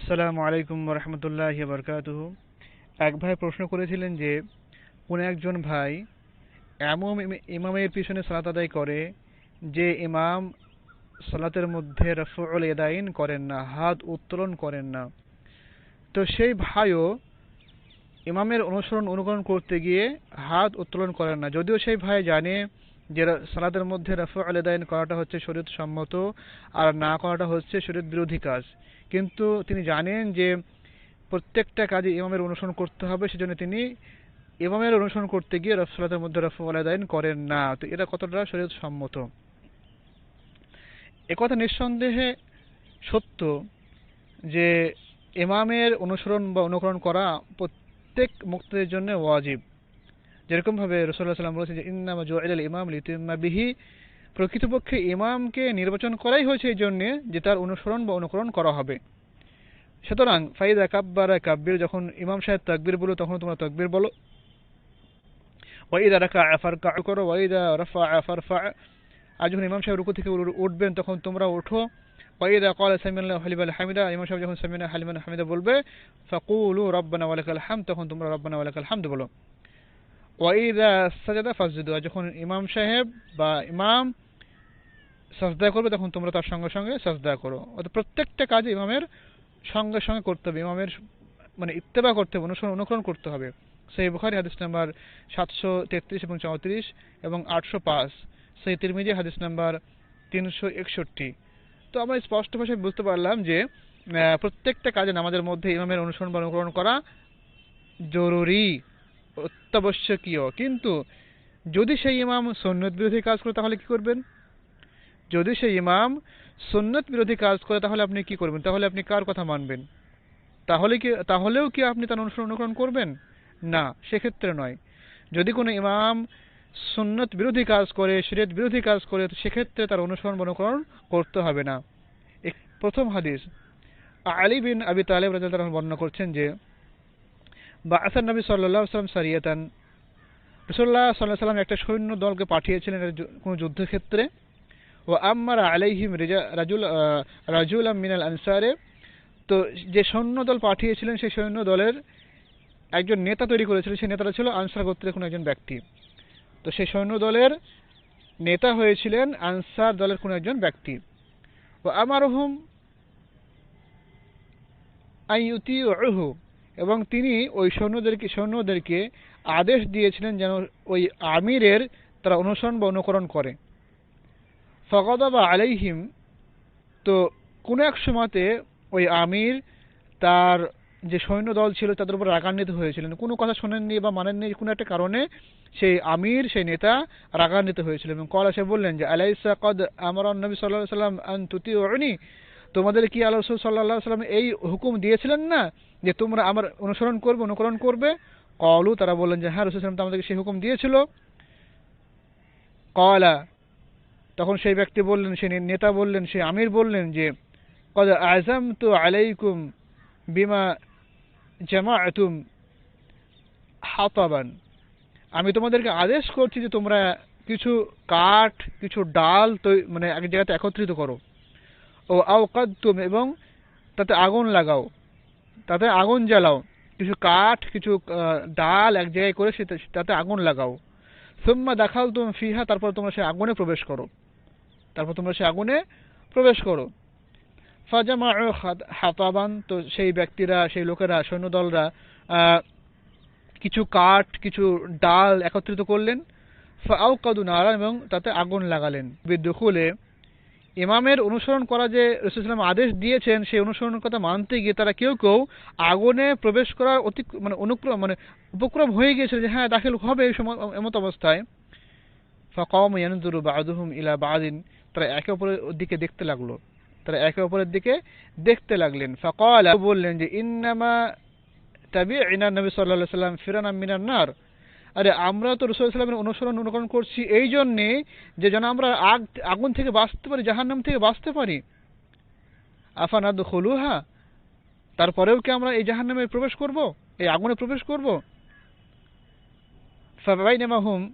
আসসালামু আলাইকুম রহমতুল্লাহ বরকাতুহ। এক ভাই প্রশ্ন করেছিলেন যে, কোনো একজন ভাই এমন ইম- ইমামের পিছনে সালাত আদায় করে যে ইমাম সালাতের মধ্যে রফুল এদাইন করেন না, হাত উত্তোলন করেন না। তো সেই ভাইও ইমামের অনুসরণ, অনুকরণ করতে গিয়ে হাত উত্তোলন করেন না। যদিও সেই ভাই জানে যে সালাতের মধ্যে রফু আলেদাইন করাটা হচ্ছে শরীর সম্মত আর না করাটা হচ্ছে শরীর বিরোধী কাজ। কিন্তু তিনি জানেন যে প্রত্যেকটা কাজে ইমামের অনুসরণ করতে হবে, সেজন্য তিনি ইমামের অনুসরণ করতে গিয়ে রফ সালাতের মধ্যে রফু আলেদাইন করেন না। তো এটা কতটা শরীর সম্মত একথা নিঃসন্দেহে সত্য যে ইমামের অনুসরণ বা অনুকরণ করা প্রত্যেক মুক্তদের জন্য ওয়াজিব। যেরকম ভাবে রসুল্লাহ সাল্লাম বলেছেন যে, ইন্নামা জুআইলাল ইমাম লিতুম্মা বিহি। প্রকৃতপক্ষে ইমামকে নির্বাচন করাই হয়েছে এই জন্যে যে তার অনুসরণ বা অনুকরণ করা হবে। সুতরাং, ফাইদা কাব্বারা কাব্বির, যখন ইমাম সাহেব তাকবির বলো, তখন তোমরা তাকবির বলো। ওয়াইদা রাকা আফার কা করো ওয়াইদা রফা আফার ফা আর যখন ইমাম সাহেব রুকু থেকে উঠবেন, তখন তোমরা ওঠো। ওয়াইদা কল সামিল্লাহ হালিবাল হামিদা, ইমাম সাহেব যখন সামিনা হালিমান হামিদা বলবে, ফাকুলু রব্বানা ওয়ালাকাল হাম তখন তোমরা রব্বানা ওয়ালাকাল হামদ বলো। ওয়াইদা সাজাদা ফাসজুদু আর যখন ইমাম সাহেব বা ইমাম সাজদা করবে, তখন তোমরা তার সঙ্গে সঙ্গে সাজদা করো। অর্থাৎ প্রত্যেকটা কাজ ইমামের সঙ্গে সঙ্গে করতে হবে। ইমামের মানে ইত্তেবা করতে হবে, অনুসরণ, অনুকরণ করতে হবে। সেই বুখারি, হাদিস নাম্বার সাতশো তেত্রিশ এবং চৌত্রিশ এবং আটশো পাঁচ। সেই তিরমিজি, হাদিস নাম্বার তিনশো একষট্টি। তো আমরা স্পষ্ট ভাষায় বুঝতে পারলাম যে প্রত্যেকটা কাজে নামাজের মধ্যে ইমামের অনুসরণ বা অনুকরণ করা জরুরি। অত্যাবশ্যকীয়। কিন্তু যদি সেই ইমাম সন্ন্যত বিরোধী কাজ করে, তাহলে কি করবেন? যদি সেই ইমাম সুন্নত বিরোধী কাজ করে, তাহলে আপনি কি করবেন? তাহলে আপনি কার কথা মানবেন? তাহলে কি, তাহলেও কি আপনি তার অনুসরণ অনুকরণ করবেন? না, সেক্ষেত্রে নয়। যদি কোনো ইমাম সুন্নত বিরোধী কাজ করে, শরীয়ত বিরোধী কাজ করে সেক্ষেত্রে তার অনুসরণ অনুকরণ করতে হবে না। প্রথম হাদিস। আলী বিন আবি তালেব রাজা তারা বর্ণনা করছেন যে বা আসার নবী সাল্লাহ সাল্লাম সারিয়াতান। রসুল্লাহ সাল্লাহ সাল্লাম একটা সৈন্য দলকে পাঠিয়েছিলেন কোনো যুদ্ধক্ষেত্রে। ও আম্মার আলাইহিম রেজা, রাজুল রাজুল মিনাল আনসারে। তো যে সৈন্য দল পাঠিয়েছিলেন, সেই সৈন্য দলের একজন নেতা তৈরি করেছিলেন। সেই নেতাটা ছিল আনসার গোত্রের কোনো একজন ব্যক্তি। তো সেই সৈন্য দলের নেতা হয়েছিলেন আনসার দলের কোনো একজন ব্যক্তি। ও আমারহুম আইউতি ওহু এবং তিনি ওই সৈন্যদেরকে সৈন্যদেরকে আদেশ দিয়েছিলেন যেন ওই আমিরের তারা অনুসরণ বা অনুকরণ করে। ফগদবা আলাইহিম তো কোনো এক সময়তে ওই আমির তার যে সৈন্য দল ছিল তাদের উপর রাগান্বিত হয়েছিলেন। কোনো কথা শোনেননি বা মানেননি কোনো একটা কারণে সেই আমির, সেই নেতা রাগান্বিত হয়েছিল এবং কলা সে বললেন যে, আলাইসা কদ আমার নবী সাল্লাহ সাল্লাম আন তুতি তোমাদের কি আল্লাহ রসুল সাল্লাহ সাল্লাম এই হুকুম দিয়েছিলেন না যে তোমরা আমার অনুসরণ করবে, অনুকরণ করবে? কলু তারা বললেন যে হ্যাঁ রসুল সাল্লাম তো আমাদেরকে সেই হুকুম দিয়েছিল। কলা তখন সেই ব্যক্তি বললেন নে- নেতা বললেন, সেই আমির বললেন যে, কদ আজম তো আলাইকুম বিমা জামাআতুম হাতাবান। আমি তোমাদেরকে আদেশ করছি যে তোমরা কিছু কাঠ, কিছু ডাল তৈ- মানে এক জায়গাতে একত্রিত করো। ও আওকাদ্তুম এবং তাতে আগুন লাগাও। তাতে আগুন জ্বালাও। কিছু কাঠ, কিছু ডাল এক জায়গায় করে সেটা, তাতে আগুন লাগাও। সুম্মা দেখাল তুমি ফিহা, তারপর তোমরা সে আগুনে প্রবেশ করো। তারপর তোমরা সে আগুনে প্রবেশ করো। ফাজামা হাতাবান, তো সেই ব্যক্তিরা, সেই লোকেরা, সৈন্যদলরা কিছু কাঠ, কিছু ডাল একত্রিত করলেন। ফাউকাদু নারান এবং তাতে আগুন লাগালেন। বিদ্যুখুলে ইমামের অনুসরণ করা যে রসুলাম আদেশ দিয়েছেন, সেই অনুসরণের কথা মানতে গিয়ে তারা কেউ কেউ আগুনে প্রবেশ করার অতি মানে অনুক্রম মানে উপক্রম হয়ে গিয়েছিল যে হ্যাঁ দাখিল হবে এই সময় এমত অবস্থায়। ফাকাম ইয়ানজুরু বাদুহুম ইলা বাদিন। তারা একে অপরের দিকে দেখতে লাগল। তারা একে অপরের দিকে দেখতে লাগলেন। ফাকাল বললেন যে, ইন্নামা তাবিঈনা নবী সাল্লাল্লাহু আলাইহি সাল্লাম ফিরানা মিনান নার। আরে আমরা তো রসুল সাল্লামের অনুসরণ অনুকরণ করছি এই জন্যে যে যেন আমরা আগ, আগুন থেকে বাঁচতে পারি, জাহান্নাম থেকে বাঁচতে পারি। আফানাদ হলুহা তারপরেও কি আমরা এই জাহান্নামে প্রবেশ করব? এই আগুনে প্রবেশ করব? ফাবাইনামা হুম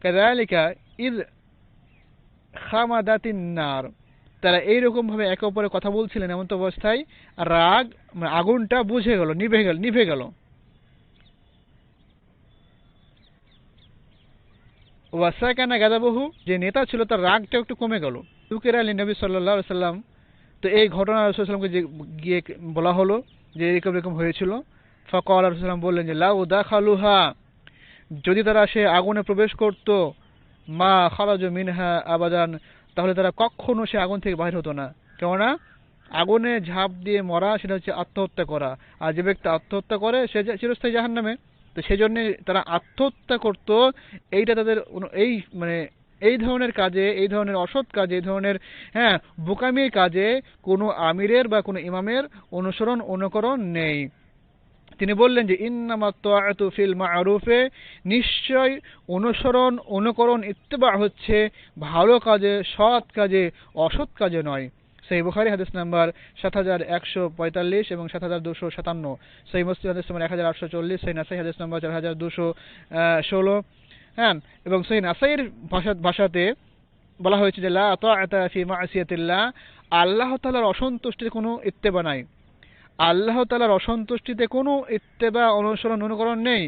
কাযালিকা ইদ খামাদাতিন নার। তারা এইরকমভাবে একে অপরে কথা বলছিলেন এমন তো অবস্থায়। রাগ মানে আগুনটা বুঝে গেল, নিভে গেল নিভে গেল। ওয়াসাকানা গাদাবহু যে নেতা ছিল তার রাগটা একটু কমে গেল। তুকের আলী নবী সাল্লাহ সাল্লাম, তো এই ঘটনা রসুলামকে যে গিয়ে বলা হলো যে এরকম এরকম হয়েছিল ফকর রসুলাম বললেন যে, লাউ দা খালুহা যদি তারা সে আগুনে প্রবেশ করত, মা খারাজ মিনহা আবাদান, তাহলে তারা কখনো সে আগুন থেকে বাইর হতো না। কেননা, আগুনে ঝাঁপ দিয়ে মরা, সেটা হচ্ছে আত্মহত্যা করা। আর যে ব্যক্তি আত্মহত্যা করে, সে চিরস্থায়ী জাহান নামে তো সেই জন্য তারা আত্মহত্যা করত। এইটা তাদের এই মানে এই ধরনের কাজে, এই ধরনের অসৎ কাজে, এই ধরনের হ্যাঁ বোকামির কাজে কোনো আমিরের বা কোনো ইমামের অনুসরণ, অনুকরণ নেই। তিনি বললেন যে, ইন্নামা তাআতু ফিল মা'রুফে, নিশ্চয় অনুসরণ, অনুকরণ ইত্তেবা হচ্ছে ভালো কাজে, সৎ কাজে, অসৎ কাজে নয়। সেই বুখারী হাদিস নাম্বার সাত হাজার একশো পঁয়তাল্লিশ এবং সাত হাজার দুশো সাতান্ন। সেই মুসলিম হাদিস নাম্বার এক হাজার আটশো চল্লিশ, সেই নাসাই হাদিস নাম্বার চার হাজার দুশো ষোলো। হ্যাঁ এবং সেই নাসাইয়ের ভাষা ভাষাতে বলা হয়েছে যে, লা ফি মা'সিয়াতিল্লাহ, আল্লাহ তালার অসন্তুষ্টির কোনো ইত্তেবা নাই। আল্লাহ তালার অসন্তুষ্টিতে কোনো ইত্তেবা, অনুসরণ, অনুকরণ নেই।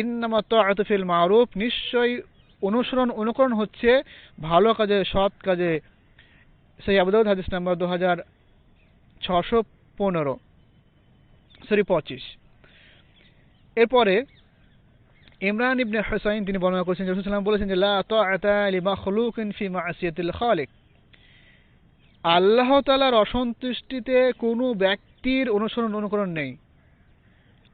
ইন্নামা তাআতু ফিল মারুফ, নিশ্চয়ই অনুসরণ, অনুকরণ হচ্ছে ভালো কাজে, সৎ কাজে সেই আবুদাউদ হাদিস নাম্বার দু হাজার ছশো পনেরো, সরি পঁচিশ। এরপরে ইমরান ইবনে হুসাইন তিনি বর্ণনা করেছেন রসুলাম বলেছেন যে খালিক। আল্লাহ তালার অসন্তুষ্টিতে কোনো ব্যক্তির অনুসরণ, অনুকরণ নেই।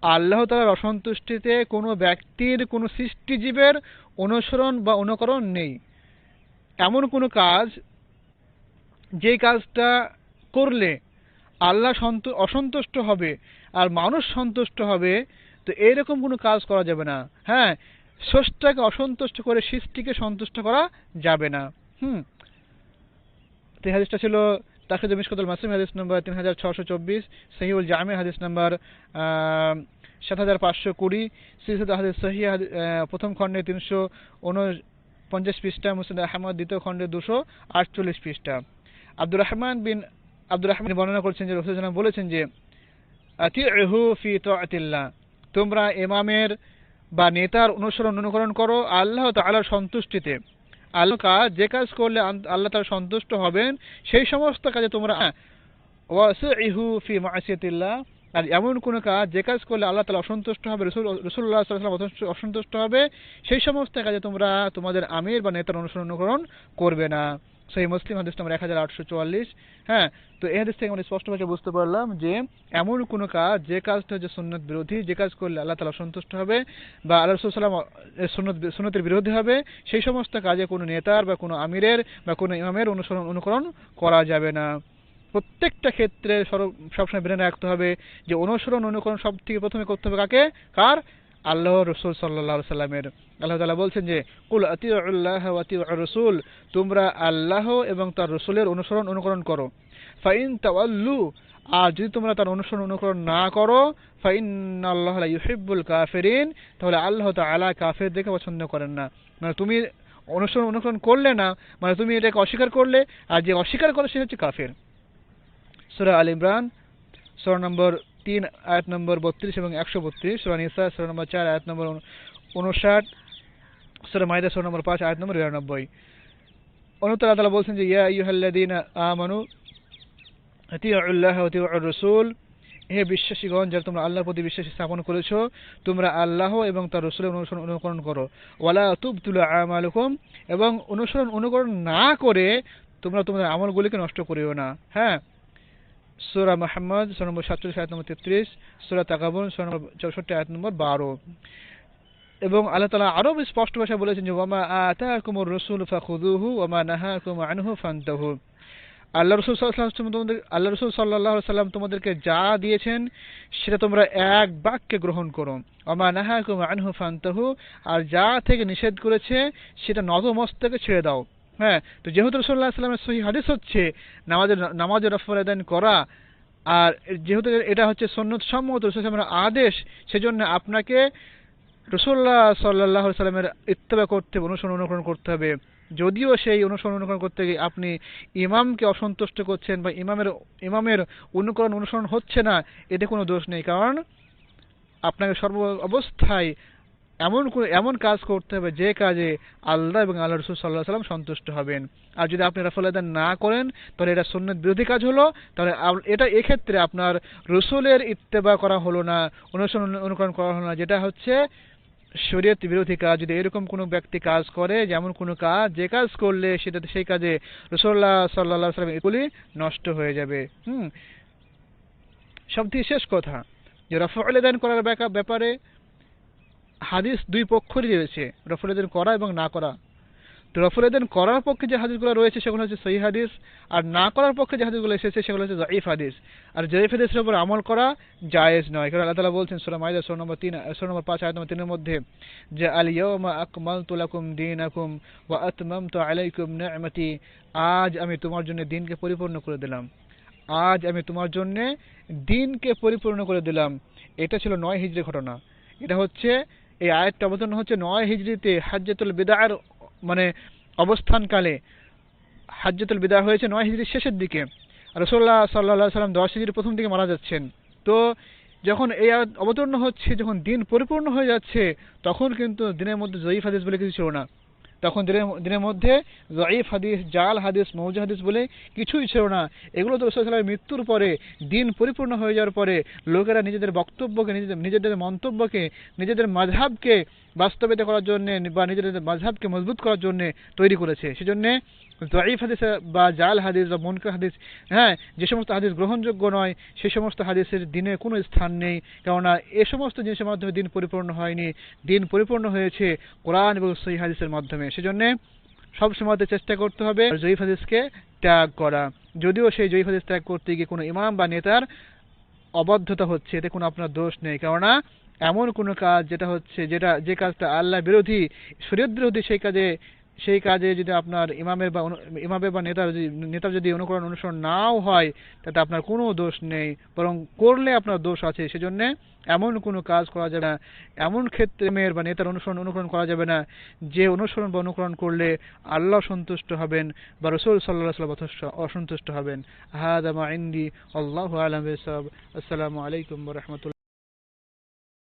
আল্লাহ তালার অসন্তুষ্টিতে কোনো ব্যক্তির কোনো সৃষ্টিজীবের অনুসরণ বা অনুকরণ নেই। এমন কোনো কাজ যে কাজটা করলে আল্লাহ সন্ত, অসন্তুষ্ট হবে আর মানুষ সন্তুষ্ট হবে, তো এরকম কোনো কাজ করা যাবে না। হ্যাঁ স্রষ্টাকে অসন্তুষ্ট করে সৃষ্টিকে সন্তুষ্ট করা যাবে না। হুম। তো হাদিসটা ছিল তাকে মিশকাতুল মাসিম হাদিস নম্বর তিন হাজার ছশো চব্বিশ সহিউল জামে হাদিস নম্বর সাত হাজার পাঁচশো কুড়ি সিলসিলা হাদিস সহি প্রথম খণ্ডে তিনশো উনপঞ্চাশ পৃষ্ঠা, মুসলিম আহমদ দ্বিতীয় খণ্ডে দুশো আটচল্লিশ পৃষ্ঠা। আব্দুর রহমান বিন, আব্দুর রহমান বর্ণনা করছেন যে রসুল বলেছেন যে আতিহু ফি তাআতিল্লাহ তোমরা ইমামের বা নেতার অনুসরণ অনুকরণ করো আল্লাহ তাআলার সন্তুষ্টিতে। আল্লাহ কাজ যে কাজ করলে আল্লাহ তাআলা সন্তুষ্ট হবেন, সেই সমস্ত কাজে তোমরা ওয়াসিহু ফি মাসিয়াতিল্লাহ, আর এমন কোনো কাজ, যে কাজ করলে আল্লাহ তাআলা অসন্তুষ্ট হবে, রসুল, রসুল্লাহ অসন্তুষ্ট হবে, সেই সমস্ত কাজে তোমরা তোমাদের আমির বা নেতার অনুসরণ অনুকরণ করবে না। সেই মুসলিম হাদিস নম্বর এক হাজার আটশো চুয়াল্লিশ। হ্যাঁ তো এই হাদিস থেকে আমরা স্পষ্টভাবে বুঝতে পারলাম যে এমন কোনো কাজ, যে কাজটা হচ্ছে সুন্নত বিরোধী, যে কাজ করলে আল্লাহ তালা সন্তুষ্ট হবে বা আল্লাহ রসুল সাল্লাম সুন্নত, সুন্নতের বিরোধী হবে, সেই সমস্ত কাজে কোনো নেতার বা কোনো আমিরের বা কোনো ইমামের অনুসরণ, অনুকরণ করা যাবে না। প্রত্যেকটা ক্ষেত্রে সর্ব সবসময় বেড়ে রাখতে হবে যে অনুসরণ, অনুকরণ সব থেকে প্রথমে করতে হবে কাকে? কার? আল্লাহ রসুল সাল্লাহ সাল্লামের। আল্লাহ তালা বলছেন যে, কুল আতি আল্লাহ আতি রসুল, তোমরা আল্লাহ এবং তার রসুলের অনুসরণ অনুকরণ করো। ফাইন তাওয়াল্লু, আর যদি তোমরা তার অনুসরণ অনুকরণ না করো ফাইন আল্লাহ ইউহিব্বুল কাফেরিন, তাহলে আল্লাহ তা তাআলা কাফের দেখে পছন্দ করেন না। মানে তুমি অনুসরণ অনুকরণ করলে না মানে তুমি এটাকে অস্বীকার করলে, আর যে অস্বীকার করে সে হচ্ছে কাফের। সূরা আল ইমরান, সূরা নম্বর তিন, আয়াত নম্বর বত্রিশ এবং একশো বত্রিশ। সূরা নিসা, সূরা নম্বর চার, আয়াত নম্বর উনষাট। সূরা মাইদা সূরা নম্বর পাঁচ, আয়াত নম্বর নিরানব্বই অন্যতর আদালা বলছেন যে, ইয়া আইয়ুহাল্লাযীনা আমানু আতিউল্লাহ ওয়া আতিউর রাসূল হে বিশ্বাসীগণ, যারা তোমরা আল্লাহর প্রতি বিশ্বাস স্থাপন করেছ, তোমরা আল্লাহ এবং তার রসুলের অনুসরণ অনুকরণ করো। ওয়ালা তুবতুল আমালুকুম, এবং অনুসরণ অনুকরণ না করে তোমরা তোমাদের আমলগুলিকে নষ্ট করিও না। হ্যাঁ? সূরা মুহাম্মদ, সূরা নম্বর সাতচল্লিশ, আয়াত নম্বর তেত্রিশ, সূরা তাকাবুন সূরা নম্বর চৌষট্টি, আয়াত নম্বর বারো। এবং আল্লাহ তালা আরও স্পষ্ট ভাষায় বলেছেন যে, ওয়ামা আতাকুমুর রসুল ফাখুদুহু ওয়ামা নাহাকুম আনহু ফান্তাহু। আল্লাহ রসুল সাল্লাম তোমাদের আল্লাহ রসুল সাল্লাহ সাল্লাম তোমাদেরকে যা দিয়েছেন, সেটা তোমরা এক বাক্যে গ্রহণ করো। ওমা নাহাকুম আনহু ফান্তাহু, আর যা থেকে নিষেধ করেছে, সেটা নতমস্তকে ছেড়ে দাও। হ্যাঁ তো যেহেতু রসুল্লাহ সাল্লামের সহি হাদিস হচ্ছে, নামাজের নামাজের রফল আদান করা, আর যেহেতু এটা হচ্ছে সন্ন্যত সম্মত রসুল আদেশ, সেজন্য আপনাকে রসুল্লাহ সাল্লাহ সাল্লামের ইত্তেবা করতে হবে, অনুসরণ, অনুকরণ করতে হবে। যদিও সেই অনুসরণ, অনুকরণ করতে গিয়ে আপনি ইমামকে অসন্তুষ্ট করছেন বা ইমামের ইমামের অনুকরণ, অনুসরণ হচ্ছে না, এতে কোনো দোষ নেই। কারণ আপনাকে সর্ব অবস্থায় এমন এমন কাজ করতে হবে যে কাজে আল্লাহ এবং আল্লাহ রসুল সাল্লাহ সাল্লাম সন্তুষ্ট হবেন। আর যদি আপনি রাফল আদান না করেন, তাহলে এটা সুন্নত বিরোধী কাজ হলো, তাহলে এটা এক্ষেত্রে আপনার রসুলের ইত্তেবা করা হলো না, অনুসরণ, অনুকরণ করা হলো না, যেটা হচ্ছে শরীয়ত বিরোধী কাজ। যদি এরকম কোনো ব্যক্তি কাজ করে, যেমন কোনো কাজ, যে কাজ করলে সেটা, সেই কাজে রসুল্লাহ সাল্লাহ সাল্লাম এগুলি নষ্ট হয়ে যাবে। হুম? সবথেকে শেষ কথা, যে রফল দান করার ব্যাপারে হাদিস দুই পক্ষরই রয়েছে, রফল দান করা এবং না করা। তো রফল দান করার পক্ষে যে হাদিসগুলো রয়েছে সেগুলো হচ্ছে সহি হাদিস, আর না করার পক্ষে যে হাদিসগুলো এসেছে সেগুলো হচ্ছে জয়ীফ হাদিস। আর জয়ীফ হাদিসের উপর আমল করা জায়েজ নয়, কারণ আল্লাহ তালা বলছেন সূরা মাইদা সূরা নম্বর 3 সূরা নম্বর পাঁচ, আয়াত নম্বর 3 এর মধ্যে যে আল ইয়াওমা আকমালতু লাকুম দীনাকুম ওয়া আতমামতু আলাইকুম নি'মাতি আজ আমি তোমার জন্য দিনকে পরিপূর্ণ করে দিলাম। আজ আমি তোমার জন্যে দিনকে পরিপূর্ণ করে দিলাম। এটা ছিল নয় হিজরি ঘটনা। এটা হচ্ছে এই আয়াতটা অবতীর্ণ হচ্ছে নয় হিজড়িতে হাজ্জাতুল বিদার মানে অবস্থানকালে। হাজ্জাতুল বিদায় হয়েছে নয় হিজড়ির শেষের দিকে। রসোল্লা সাল্লা সাল্লাম দশ হিজড়ির প্রথম দিকে মারা যাচ্ছেন। তো যখন এই আয়াত অবতীর্ণ হচ্ছে, যখন দিন পরিপূর্ণ হয়ে যাচ্ছে, তখন কিন্তু দিনের মধ্যে জয়ীফ হাদিস বলে কিছু ছিল না। তখন দিনের দিনের মধ্যে জয়ীফ হাদিস জাল হাদিস, মৌজা হাদিস বলে কিছুই ছিল না। এগুলো তো রসুলের মৃত্যুর পরে, দিন পরিপূর্ণ হয়ে যাওয়ার পরে, লোকেরা নিজেদের বক্তব্যকে, নিজেদের নিজেদের মন্তব্যকে, নিজেদের মাঝহাবকে বাস্তবায়িত করার জন্য বা নিজেদের মাঝহাবকে মজবুত করার জন্য তৈরি করেছে। সেজন্যে জয়ীফ হাদিস বা জাল হাদিস বা মনকার হাদিস হ্যাঁ যে সমস্ত হাদিস গ্রহণযোগ্য নয়, সে সমস্ত হাদিসের দিনে কোনো স্থান নেই। কেননা এ সমস্ত জিনিসের মাধ্যমে দিন পরিপূর্ণ হয়নি। দিন পরিপূর্ণ হয়েছে কোরআন এবং সহি হাদিসের মাধ্যমে। সেজন্যে সব সময়তে চেষ্টা করতে হবে জয়ীফ হাদিসকে ত্যাগ করা। যদিও সেই জয়ীফ হাদিস ত্যাগ করতে গিয়ে কোনো ইমাম বা নেতার অবাধ্যতা হচ্ছে, এতে কোনো আপনার দোষ নেই। কেননা এমন কোনো কাজ যেটা হচ্ছে, যেটা, যে কাজটা আল্লাহ বিরোধী, শরীয়ত বিরোধী সেই কাজে সেই কাজে যদি আপনার ইমামের বা ইমামের বা নেতার যদি নেতার যদি অনুকরণ অনুসরণ নাও হয়, তাতে আপনার কোনো দোষ নেই। বরং করলে আপনার দোষ আছে, সেজন্য এমন কোনো কাজ করা যাবে না। এমন ক্ষেত্রে মেয়ের বা নেতার অনুসরণ, অনুকরণ করা যাবে না, যে অনুসরণ বা অনুকরণ করলে আল্লাহ সন্তুষ্ট হবেন বা রসুল সাল্লাহ সাল্লাম অসন্তুষ্ট হবেন। হাদা মা ইন্দি, আল্লাহ আলম আসসালামু আলাইকুম রহমতুল্লাহ।